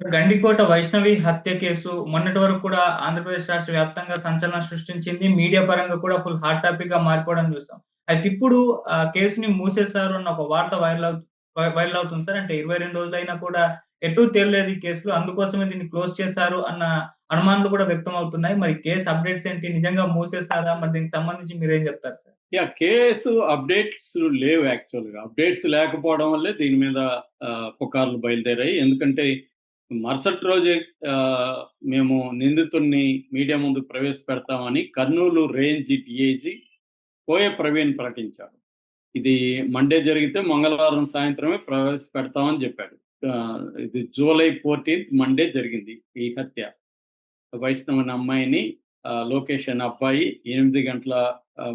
గండికోట వైష్ణవి హత్య కేసు మొన్నటి వరకు కూడా ఆంధ్రప్రదేశ్ రాష్ట్ర వ్యాప్తంగా సంచలనం సృష్టించింది. మీడియా పరంగా కూడా ఫుల్ హాట్ టాపిక్‌గా మారిపోవడం చూసాం. అయితే ఇప్పుడు ఆ కేసుని మూసేశారు అన్న ఒక వార్త వైరల్ వై వైరల్ అవుతుంది సార్. అంటే 22 రోజులైనా కూడా ఎటు తేలలేదు ఈ కేసులో. అందుకోసమే దీన్ని క్లోజ్ చేశారు అన్న అనుమానాలు కూడా వ్యక్తం అవుతున్నాయి. మరి కేసు అప్డేట్స్ ఏంటి? నిజంగా మూసేసారా? మరి దీనికి సంబంధించి మీరేం చెప్తారు సార్? యా కేసు అప్డేట్స్ లేవు యాక్చువల్‌గా. అప్డేట్స్ లేకపోవడం వల్లే దీని మీద పుకార్లు బయలుదేరాయి. ఎందుకంటే మరుసటి రోజే మేము నిందితుడిని మీడియా ముందు ప్రవేశపెడతామని కర్నూలు రేంజ్ డీఐజీ కోయ ప్రవీణ్ ప్రకటించాడు. ఇది మండే జరిగితే మంగళవారం సాయంత్రమే ప్రవేశపెడతామని చెప్పాడు. ఇది జూలై 14థ్ మండే జరిగింది ఈ హత్య. వైష్ణవ్ అమ్మాయిని లోకేష్ అనే అబ్బాయి ఎనిమిది గంటల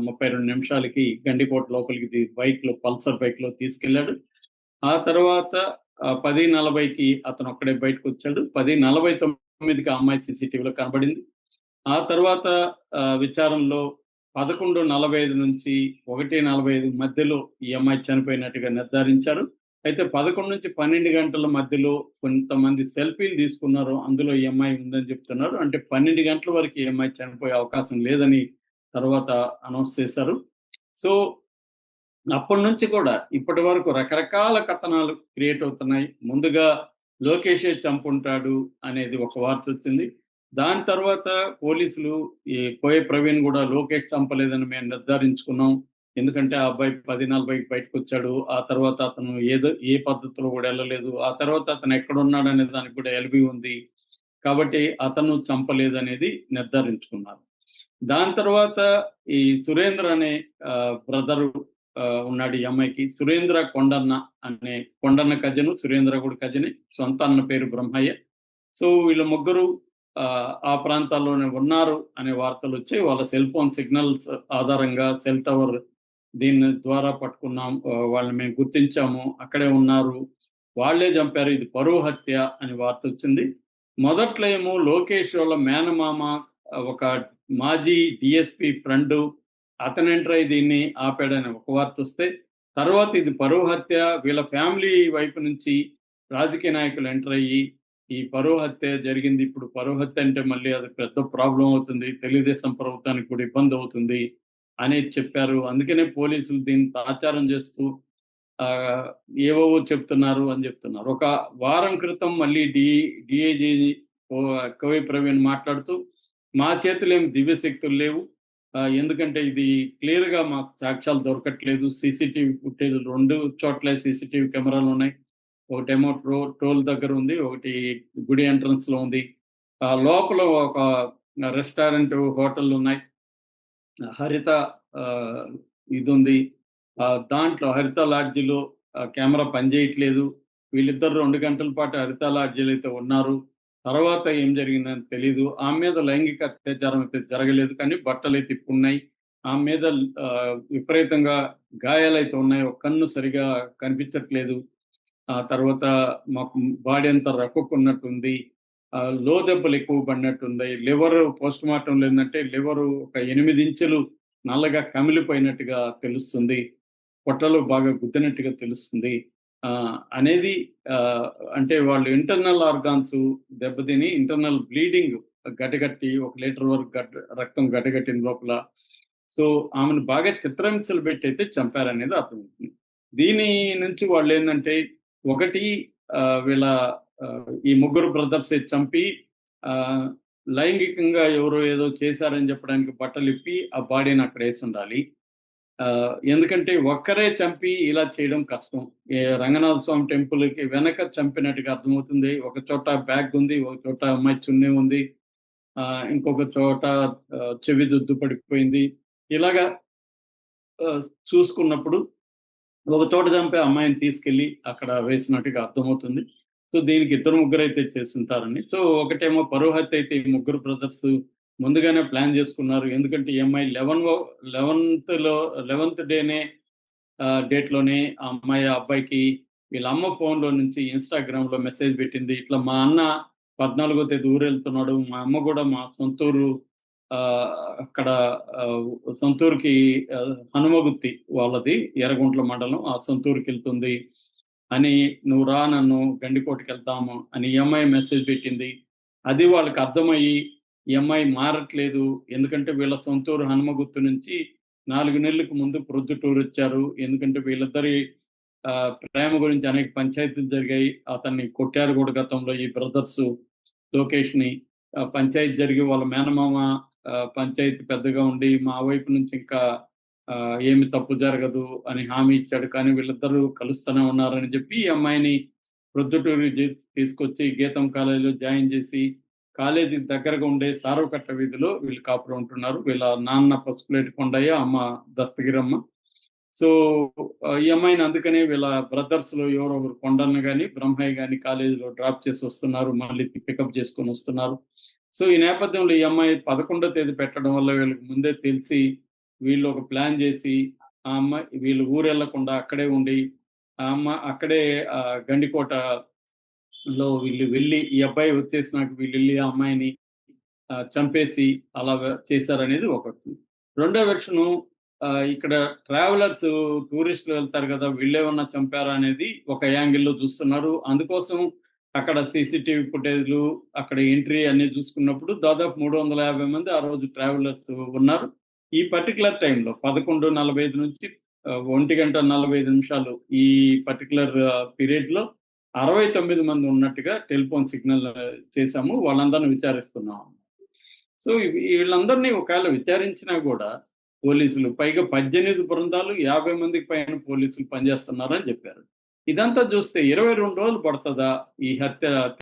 ముప్పై రెండు నిమిషాలకి గండికోట లోపలికి బైక్‌లో పల్సర్ బైక్‌లో తీసుకెళ్ళాడు. ఆ తర్వాత పది నలభైకి అతను ఒక్కడే బయటకు వచ్చాడు పది నలభై తొమ్మిదికి అమ్మాయి సీసీటీవీలో కనబడింది. ఆ తర్వాత విచారంలో పదకొండు నలభై ఐదు నుంచి 1:45 మధ్యలో ఈ అమ్మాయి చనిపోయినట్టుగా నిర్ధారించారు. అయితే 11-12 గంటల మధ్యలో కొంతమంది సెల్ఫీలు తీసుకున్నారు. అందులో ఈ అమ్మాయి ఉందని చెప్తున్నారు. అంటే 12 గంటల వరకు ఈ అమ్మాయి చనిపోయే అవకాశం లేదని తర్వాత అనౌన్స్ చేశారు. సో అప్పటినుంచి కూడా ఇప్పటి వరకు రకరకాల కథనాలు క్రియేట్ అవుతున్నాయి. ముందుగా లోకేషే చంపుంటాడు అనేది ఒక వార్త వచ్చింది. దాని తర్వాత పోలీసులు ఈ కోయ ప్రవీణ్ కూడా లోకేష్ చంపలేదని మేము నిర్ధారించుకున్నాం. ఎందుకంటే ఆ అబ్బాయి 10:40కి బయటకొచ్చాడు. ఆ తర్వాత అతను ఏదో ఏ పద్ధతిలో కూడా వెళ్ళలేదు ఆ తర్వాత అతను ఎక్కడున్నాడనే దానికి కూడా ఎల్బి ఉంది. కాబట్టి అతను చంపలేదనేది నిర్ధారించుకున్నారు. దాని తర్వాత ఈ సురేంద్ర అనే బ్రదరు ఉన్నాడు ఈ అమ్మాయికి. సురేంద్ర కొండన్న అనే కొండన్న కజను సురేంద్ర కూడా కజనే సొంత అన్న పేరు బ్రహ్మయ్య. సో వీళ్ళ ముగ్గురు ఆ ప్రాంతాల్లోనే ఉన్నారు అనే వార్తలు వచ్చి వాళ్ళ సెల్ ఫోన్ సిగ్నల్స్ ఆధారంగా సెల్ టవర్ దీని ద్వారా పట్టుకున్నాం. వాళ్ళని మేము గుర్తించాము. అక్కడే ఉన్నారు. వాళ్ళే చంపారు. ఇది పరువు హత్య అని వార్తొచ్చింది. మొదట్లో ఏమో లోకేష్ వాళ్ళ మేనమామ ఒక మాజీ డిఎస్పి ఫ్రెండ్ అతను ఎంటర్ అయ్యి దీన్ని ఆపాడని ఒక వార్త వస్తే తర్వాత ఇది పరువు హత్య వీళ్ళ ఫ్యామిలీ వైపు నుంచి రాజకీయ నాయకులు ఎంటర్ అయ్యి, ఈ పరువు హత్య జరిగింది. ఇప్పుడు పరువు హత్య అంటే మళ్ళీ అది పెద్ద ప్రాబ్లమ్ అవుతుంది. తెలుగుదేశం ప్రభుత్వానికి కూడా ఇబ్బంది అవుతుంది అనేది చెప్పారు. అందుకనే పోలీసులు దీన్ని ఆచారం చేస్తూ ఏవో చెప్తున్నారు అని చెప్తున్నారు. ఒక వారం క్రితం మళ్ళీ డి డీఐజీ కవి ప్రవీణ్ మాట్లాడుతూ, మా చేతులు ఏమి దివ్య శక్తులు లేవు. ఎందుకంటే ఇది క్లియర్‌గా మాకు సాక్ష్యాలు దొరకట్లేదు. సీసీటీవీ ఫుటేజ్ రెండు చోట్ల సీసీటీవీ కెమెరాలున్నాయి. ఒకటేమో ట్రో టోల్ దగ్గర ఉంది. ఒకటి గుడి ఎంట్రన్స్‌లో ఉంది. లోపల ఒక రెస్టారెంట్, హోటల్ ఉన్నాయి హరిత ఇది ఉంది దాంట్లో హరిత లాడ్జిలో కెమెరా పనిచేయట్లేదు. వీళ్ళిద్దరు రెండు గంటల పాటు హరిత లాడ్జిలో అయితే ఉన్నారు. తర్వాత ఏం జరిగిందని తెలీదు. ఆమె మీద లైంగిక అత్యాచారం అయితే జరగలేదు. కానీ బట్టలైతే ఇప్పుడున్నాయి. ఆమె మీద విపరీతంగా గాయాలైతే ఉన్నాయి. ఒక కన్ను సరిగా కనిపించట్లేదు. ఆ తర్వాత మాకు బాడీ అంతా రక్కున్నట్టుంది లో దెబ్బలు ఎక్కువ పడినట్టుంది లివర్ పోస్ట్ మార్టం లేదంటే లివర్ ఒక ఎనిమిది ఇంచులు నల్లగా కమిలిపోయినట్టుగా తెలుస్తుంది. పొట్టలో బాగా గుద్దినట్టుగా తెలుస్తుంది. అనేది అంటే వాళ్ళు ఇంటర్నల్ ఆర్గాన్స్ దెబ్బతిని ఇంటర్నల్ బ్లీడింగ్ గడ్డగట్టి ఒక లీటర్ వరకు గడ్డ రక్తం గడ్డగట్టిన లోపల. సో ఆమెను బాగా చిత్రహింసలు పెట్టయితే చంపారనేది అర్థమవుతుంది. దీని నుంచి వాళ్ళు ఏంటంటే ఒకటి వీళ్ళ ఈ ముగ్గురు బ్రదర్స్ చంపి లైంగికంగా ఎవరో ఏదో చేశారని చెప్పడానికి బట్టలు ఇప్పి ఆ బాడీని అక్కడ వేసి ఉండాలి ఎందుకంటే ఒక్కరే చంపి ఇలా చేయడం కష్టం. రంగనాథ స్వామి టెంపుల్‌కి వెనక చంపినట్టుగా అర్థమవుతుంది. ఒక చోట బ్యాగ్ ఉంది. ఒక చోట అమ్మాయి చున్నీ ఉంది. ఇంకొక చోట చెవి దుద్దు పడిపోయింది. ఇలాగా చూసుకున్నప్పుడు ఒక చోట చంపే అమ్మాయిని తీసుకెళ్ళి అక్కడ వేసినట్టుగా అర్థమవుతుంది. సో దీనికి ఇద్దరు ముగ్గురు అయితే చేస్తుంటారని సో ఒకటేమో పరువు హత్య అయితే ఈ ముగ్గురు బ్రదర్స్ ముందుగానే ప్లాన్ చేసుకున్నారు. ఎందుకంటే ఈ అమ్మాయి 11 11థ్‌లో 11థ్ డేనే డేట్‌లోనే ఆ అమ్మాయి ఆ అబ్బాయికి వీళ్ళ అమ్మ ఫోన్‌లో నుంచి ఇన్‌స్టాగ్రామ్‌లో మెసేజ్ పెట్టింది. ఇట్లా మా అన్న 14వ తేదీ వెళ్తున్నాడు మా అమ్మ కూడా మా సొంతూరు అక్కడ సొంతూరుకి హనుమగుత్తి వాళ్ళది ఎర్రగుంట్ల మండలం. ఆ సొంతూరుకి వెళ్తుంది అని నువ్వు రా నన్ను గండికోటకి వెళ్తాము అని ఈ అమ్మాయి మెసేజ్ పెట్టింది అది వాళ్ళకి అర్థమయ్యి ఈ అమ్మాయి మారట్లేదు. ఎందుకంటే వీళ్ళ సొంతూరు హనుమగుత్తు నుంచి నాలుగు నెలలకు ముందు ప్రొద్దుటూరు వచ్చారు. ఎందుకంటే వీళ్ళిద్దరి ఆ, ప్రేమ గురించి అనేక పంచాయతీలు జరిగాయి. అతన్ని కొట్టారు కూడా గతంలో ఈ బ్రదర్స్ లోకేష్ని ఆ, పంచాయతీ జరిగి వాళ్ళ మేనమామ పంచాయతీ పెద్దగా ఉండి మా వైపు నుంచి ఇంకా ఏమి తప్పు జరగదు అని హామీ ఇచ్చాడు. కానీ వీళ్ళిద్దరూ కలుస్తూనే ఉన్నారని చెప్పి ఈ అమ్మాయిని ప్రొద్దుటూరు తీసుకొచ్చి గీతం కాలేజీలో జాయిన్ చేసి కాలేజీ దగ్గరగా ఉండే సారవకట్ట వీధిలో వీళ్ళు కాపురం ఉంటున్నారు. వీళ్ళ నాన్న పసుపులేటి కొండయ్య అమ్మ దస్తగిరమ్మ. సో ఈ అమ్మాయిని అందుకనే వీళ్ళ బ్రదర్స్లో ఎవరో ఒకరు కొండన్న కానీ బ్రహ్మయ్య కానీ కాలేజీలో డ్రాప్ చేసి వస్తున్నారు. మళ్ళీ పికప్ చేసుకొని వస్తున్నారు. సో ఈ నేపథ్యంలో ఈ అమ్మాయి పదకొండో తేదీ పెట్టడం వల్ల వీళ్ళకి ముందే తెలిసి వీళ్ళు ఒక ప్లాన్ చేసి ఆ అమ్మాయి వీళ్ళు ఊరు వెళ్ళకుండా అక్కడే ఉండి ఆ అమ్మ అక్కడే గండికోట లో వీళ్ళు వెళ్ళి ఈ అబ్బాయి వచ్చేసినాక వీళ్ళు వెళ్ళి ఆ అమ్మాయిని చంపేసి అలా చేశారనేది ఒకటి. రెండో వెర్షను ఇక్కడ ట్రావెలర్స్ టూరిస్టులు వెళ్తారు కదా వీళ్ళేమన్నా చంపారా అనేది ఒక యాంగిల్లో చూస్తున్నారు. అందుకోసం అక్కడ సీసీటీవీ ఫుటేజ్లు అక్కడ ఎంట్రీ అన్ని చూసుకున్నప్పుడు దాదాపు మూడు వందల యాభై మంది ఆ రోజు ట్రావెలర్స్ ఉన్నారు. ఈ పర్టికులర్ టైంలో పదకొండు నలభై ఐదు నుంచి ఒంటి గంట నలభై ఐదు నిమిషాలు ఈ పర్టికులర్ పీరియడ్లో అరవై తొమ్మిది మంది ఉన్నట్టుగా టెలిఫోన్ సిగ్నల్ చేశాము వాళ్ళందరిని విచారిస్తున్నాం. సో వీళ్ళందరినీ ఒకవేళ విచారించినా కూడా పోలీసులు పైగా పద్దెనిమిది బృందాలు యాభై మందికి పైన పోలీసులు పనిచేస్తున్నారని చెప్పారు. ఇదంతా చూస్తే ఇరవై రెండు రోజులు పడుతుందా ఈ హత్య